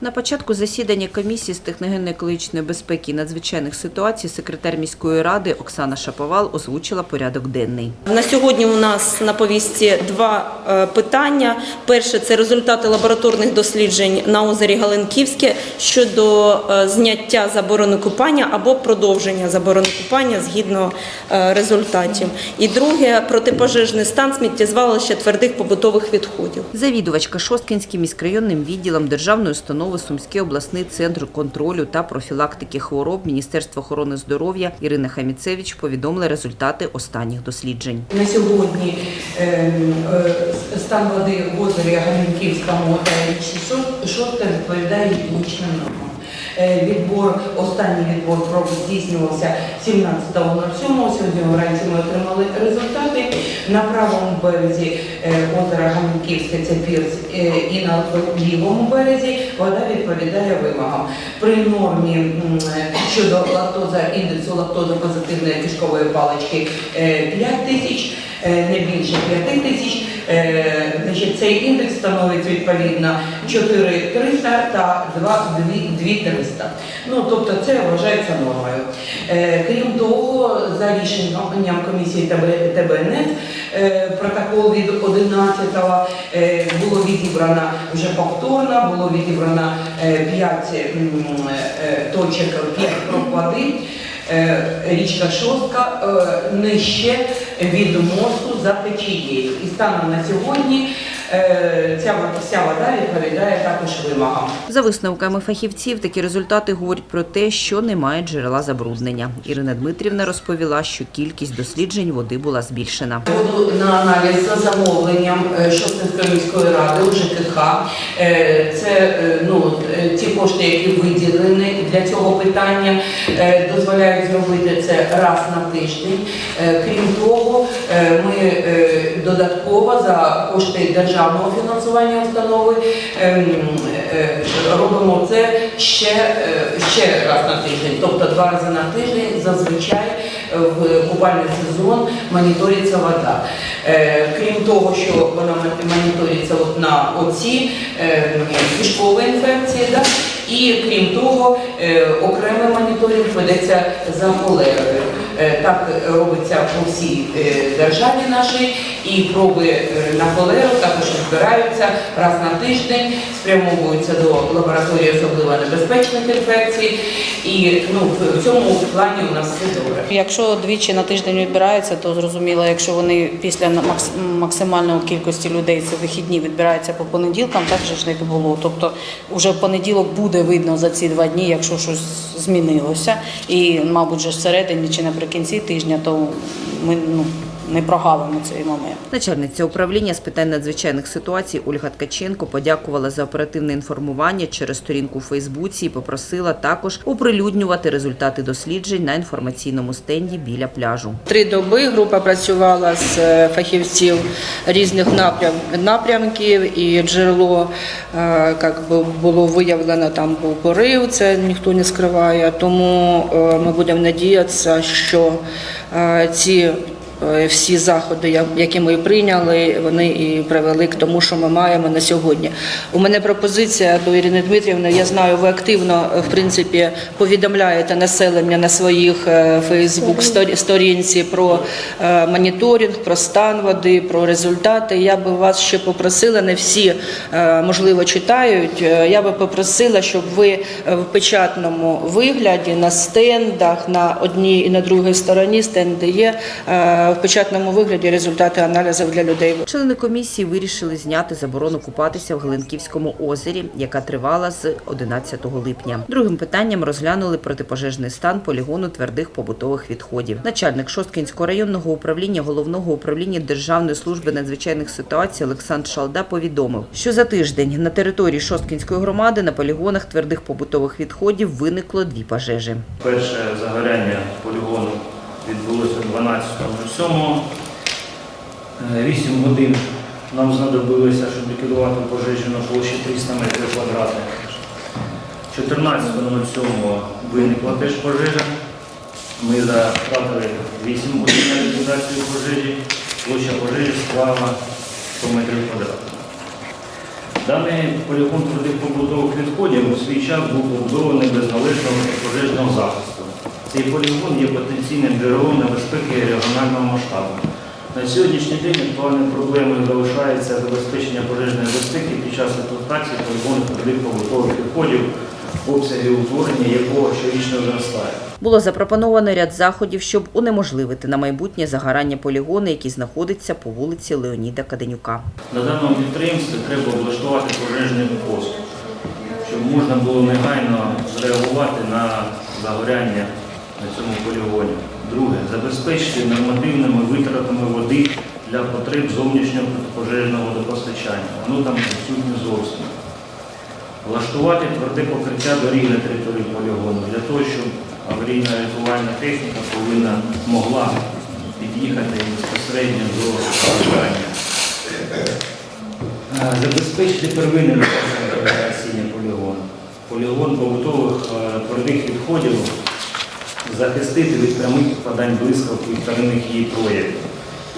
На початку засідання комісії з техногенно-екологічної безпеки і надзвичайних ситуацій секретар міської ради Оксана Шаповал озвучила порядок денний. На сьогодні у нас на повістці два е, питання. Перше це результати лабораторних досліджень на озері Галенківське щодо е, зняття заборони купання або продовження заборони купання згідно е, результатів. І друге протипожежний стан сміттєзвалища твердих побутових відходів. Завідувачка Шосткинським міськрайонним відділом Державної установи Сумський обласний центр контролю та профілактики хвороб Міністерства охорони здоров'я Ірина Хаміцевич повідомила результати останніх досліджень. На сьогодні е, е, стан води в озері Галінківському та річці відповідає гігієнічним нормам. Е, Відбор, останній відбор проб здійснювався 17.07. Сьогодні вранці ми отримали результати. На правому березі е, озера Гамунківське це пірс е, і на лівому березі вода відповідає вимогам. При нормі щодо лактоза, індексу лактозопозитивної кишкової палички е, 5 тисяч, е, не більше 5 тисяч. Е, Значить, цей індекс становить відповідно 4300 та 2300. Ну, тобто це вважається нормою. Е, Крім того, за рішенням комісії ТБ- ТБНС е, протокол від 11-го е, було відібрано вже повторно, було відібрано 5 точок, 5 проб води. Е, Річка Шостка е, нижче від мосту за течією. І станом на сьогодні ця во- вся вода відповідає також вимогам. За висновками фахівців, такі результати говорять про те, що немає джерела забруднення. Ірина Дмитрівна розповіла, що кількість досліджень води була збільшена. Буду на аналіз за замовленням е, Шостинської міської ради у ЖКХ. Е, Це е, ну, е, ті кошти, які виділені для цього питання, е, дозволяють зробити це раз на тиждень. Е, Крім того, е, ми е, додатково за кошти державного фінансування установи ем, е, робимо це ще, е, ще раз на тиждень, тобто два рази на тиждень зазвичай в купальний сезон моніториться вода. Е, Крім того, що вона моніториться на оці кишкові інфекції, да? і крім того, окремий моніторинг ведеться за холерою. Так робиться по всій державі нашій, і проби е, на холеру також збираються раз на тиждень, спрямовуються до лабораторії особливо небезпечних інфекцій. І ну, в цьому плані у нас все добре. Якщо двічі на тиждень відбирається, то зрозуміло, якщо вони після максимальної кількості людей це вихідні відбираються по понеділкам, так же ж не було. Тобто вже в понеділок буде видно за ці два дні, якщо щось змінилося. І, мабуть, же ж всередині чи наприкінці тижня, то ми ну, не прогавимо цей момент. Начальниця управління з питань надзвичайних ситуацій Ольга Ткаченко подякувала за оперативне інформування через сторінку у Фейсбуці і попросила також оприлюднювати результати досліджень на інформаційному стенді біля пляжу. Три доби група працювала з е, фахівців різних напрям, напрямків, і джерело е, як би, було виявлено, там був порив, це ніхто не скриває. Тому е, ми будемо надіятися, що ці всі заходи, які ми прийняли, вони і привели к тому, що ми маємо на сьогодні. У мене пропозиція до Ірини Дмитрівни. Я знаю, ви активно е, в принципі повідомляєте населення на своїх е, Фейсбук сторінці про е, моніторинг, про стан води, про результати. Я би вас ще попросила, не всі е, можливо читають. е, Я би попросила, щоб ви е, в печатному вигляді на стендах на одній і на другій стороні стенди є е, в печатному вигляді результати аналізів для людей. Члени комісії вирішили зняти заборону купатися в Галинківському озері, яка тривала з 11 липня. Другим питанням розглянули протипожежний стан полігону твердих побутових відходів. Начальник Шосткінського районного управління головного управління Державної служби надзвичайних ситуацій Олександр Шалда повідомив, що за тиждень на території Шосткінської громади на полігонах твердих побутових відходів виникло дві пожежі. Перше загоряння полігону відбулося 12.07. Е, 8 годин нам знадобилося, щоб ліквідувати пожежу на площі 300 метрів квадратних. 14.07 виникла теж пожежа. Ми затратили 8 годин на ліквідацію пожежі. Площа пожежі склала 100 метрів квадратних. Даний полігон твердих побутових відходів у свій час був побудований без належного пожежного захисту. Цей полігон є потенційним джерелом небезпеки регіонального масштабу. На сьогоднішній день актуальною проблемою залишається забезпечення пожежної безпеки під час експлуатації полігону твердих відходів, обсяги утворення якого щорічно зростає. Було запропоновано ряд заходів, щоб унеможливити на майбутнє загорання полігону, який знаходиться по вулиці Леоніда Каденюка. На даному підприємстві треба облаштувати пожежний пост, щоб можна було негайно зреагувати на загоряння на цьому полігоні. Друге, забезпечити нормативними витратами води для потреб зовнішнього протипожежного водопостачання. Воно там відсутнє зовсім. Влаштувати тверде покриття доріг на території полігону для того, щоб аварійна рятувальна техніка повинна могла під'їхати безпосередньо до загорання. Е, Забезпечити первинне гасіння полігону. Полігон побутових е, твердих відходів захистити від прямих попадань блискавки вторинних її проявів.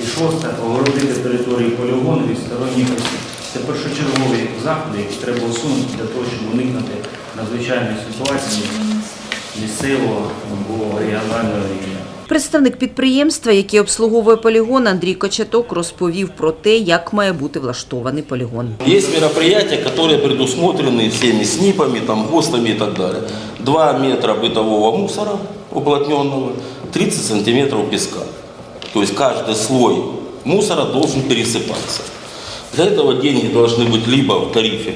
І шосте огородити територію полігону від сторонніх осіб. Це першочергові заходи, які треба усунути для того, щоб уникнути надзвичайної ситуації місцевого або регіонального рівня. Представник підприємства, який обслуговує полігон, Андрій Кочеток, розповів про те, як має бути влаштований полігон. Есть мероприятия, которые предусмотрены всеми СНИПами, там, ГОСТами и так далее. 2 метра бытового мусора уплотненного, 30 сантиметров песка. То есть каждый слой мусора должен пересыпаться. Для этого деньги должны быть либо в тарифе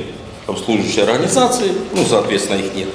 обслуживающей организации, ну, соответственно, их нет,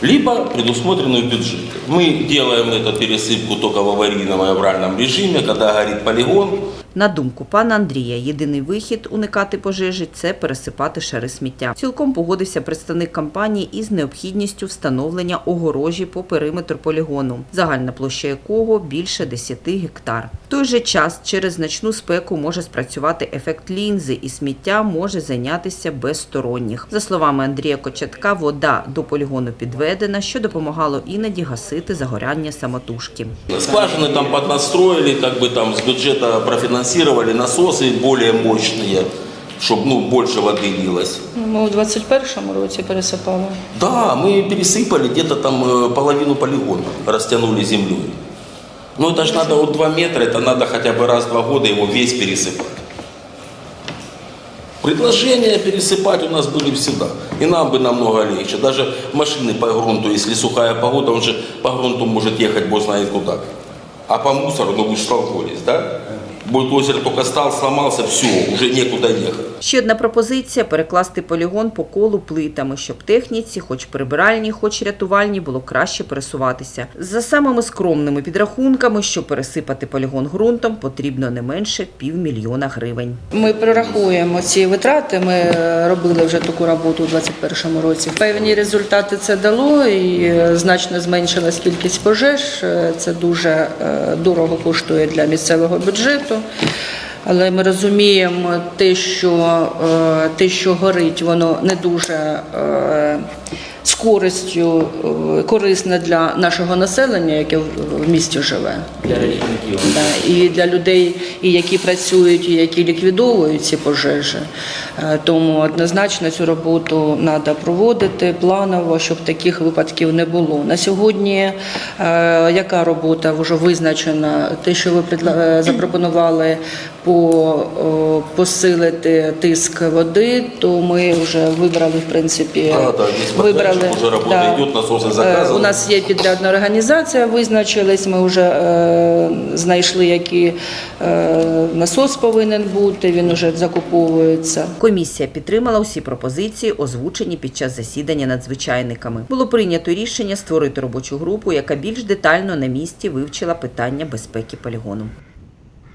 либо предусмотрены в бюджете. Мы делаем эту пересыпку только в аварийном и авральном режиме, когда горит полигон, на думку пана Андрія, єдиний вихід уникати пожежі це пересипати шари сміття. Цілком погодився представник компанії із необхідністю встановлення огорожі по периметру полігону, загальна площа якого більше 10 гектар. В той же час через значну спеку може спрацювати ефект лінзи, і сміття може зайнятися без сторонніх. За словами Андрія Кочатка, вода до полігону підведена, що допомагало іноді гасити загоряння самотужки. Скважины там поднастроили, как бы там с бюджета профинансировали насосы более мощные, чтобы ну, больше воды лилось. Ми у 21-му році пересипали. Да, мы пересыпали где-то там э, половину полигона, растянули землей. Но это же надо вот 2 метра, это надо хотя бы раз в два года его весь пересыпать. Предложения пересыпать у нас были всегда. И нам бы намного легче. Даже машины по грунту, если сухая погода, он же по грунту может ехать, бог знает куда. А по мусору, ну вы же столкнулись, да? Бульдозер только стал, сломался, все, уже некуда ехать. Ще одна пропозиція перекласти полігон по колу плитами, щоб техніці, хоч прибиральні, хоч рятувальні, було краще пересуватися. За самими скромними підрахунками, щоб пересипати полігон ґрунтом, потрібно не менше півмільйона гривень. Ми прорахуємо ці витрати. Ми е, робили вже таку роботу у 2021 році. Певні результати це дало і е, значно зменшилась кількість пожеж. Е, Це дуже дорого коштує для місцевого бюджету. Але ми розуміємо те, що е, те, що горить, воно не дуже е, користю е, корисне для нашого населення, яке в місті живе. Для рятівників. Да, і для людей, і які працюють, і які ліквідовують ці пожежі. Е, Тому однозначно цю роботу треба проводити планово, щоб таких випадків не було. На сьогодні е, яка робота вже визначена? Те, що ви запропонували по посилити тиск води, то ми вже вибрали в принципі. Подрядчик, уже работа идет, насосы Е, заказаны. У нас є підрядна організація, визначились. Ми вже е, знайшли, який е, насос повинен бути. Він вже закуповується. Комісія підтримала усі пропозиції, озвучені під час засідання надзвичайниками. Було прийнято рішення створити робочу групу, яка більш детально на місці вивчила питання безпеки полігону.